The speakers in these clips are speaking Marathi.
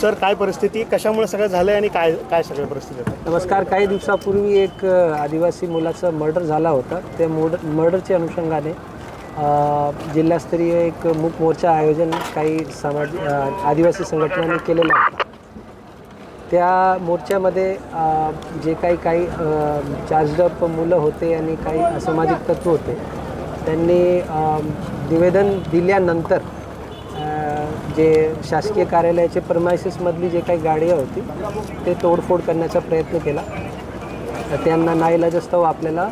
सर काय परिस्थिती? कशामुळे सगळं झालंय आणि काय काय सगळं परिस्थिती आहे नमस्कार. काही दिवसापूर्वी एक अ, आदिवासी मुलाचा मर्डर झाला होता. त्या मोड मर्डरच्या अनुषंगाने अ, जिल्हास्तरीय एक मूक मोर्चा आयोजन काही समाज अ, आदिवासी संघटनांनी केलेलं होतं त्या मोर्चामध्ये अ, जे काही काही चार्जडप मुलं होते आणि काही असामाजिक तत्व होते त्यांनी अ, निवेदन दिल्यानंतर जे शासकीय कार्यालयाचे परमायसेसमधली जे काही गाड्या होती ते तोडफोड करण्याचा प्रयत्न केला. तर त्यांना नाईलाजस्तव आपल्याला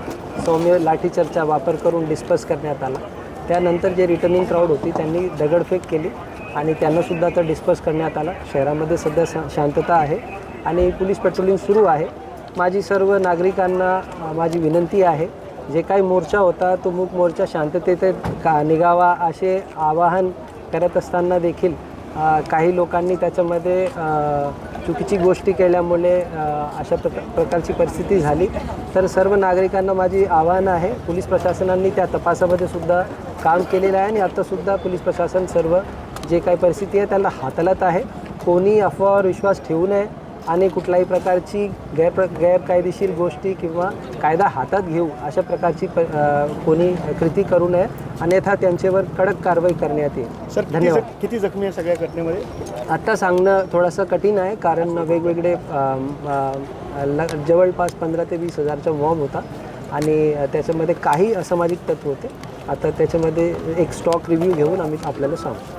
सौम्य लाठीचार्जचा वापर करून डिस्पस करण्यात आला. त्यानंतर जे रिटर्निंग क्राऊड होती त्यांनी दगडफेक केली आणि त्यांनासुद्धा तर डिस्पस करण्यात आला. शहरामध्ये सध्या शांतता आहे आणि पोलीस पेट्रोलिंग सुरू आहे. माझी सर्व नागरिकांना माझी विनंती आहे जे काही मोर्चा होता तो मूक मोर्चा शांततेत का निघावा असे आवाहन करत असताना देखील काही लोकांनी त्याच्यामध्ये चुकीची गोष्टी केल्यामुळे अशा प्रका प्रकारची परिस्थिती झाली. तर सर्व नागरिकांना माझी आव्हान आहे पोलीस प्रशासनांनी त्या तपासामध्ये सुद्धा काम केलेलं आहे आणि आत्तासुद्धा पोलीस प्रशासन सर्व जे काही परिस्थिती आहे त्याला हाताळत आहे. कोणी अफवावर विश्वास ठेवू नये. आणि कुठल्याही प्रकारची गैर गैरकायदेशीर गोष्टी किंवा कायदा हातात घेऊ अशा प्रकारची प कोणी कृती करू नये अन्यथा त्यांच्यावर कडक कारवाई करण्यात येईल. सर धन्यवाद. किती जखमी आहे सगळ्या घटनेमध्ये? आत्ता सांगणं थोडंसं कठीण आहे कारण वेगवेगळे जवळपास पंधरा ते वीस हजारचा मॉब होता आणि त्याच्यामध्ये काही असामाजिक तत्व होते. आता त्याच्यामध्ये एक स्टॉक रिव्ह्यू घेऊन आम्ही आपल्याला सांगू.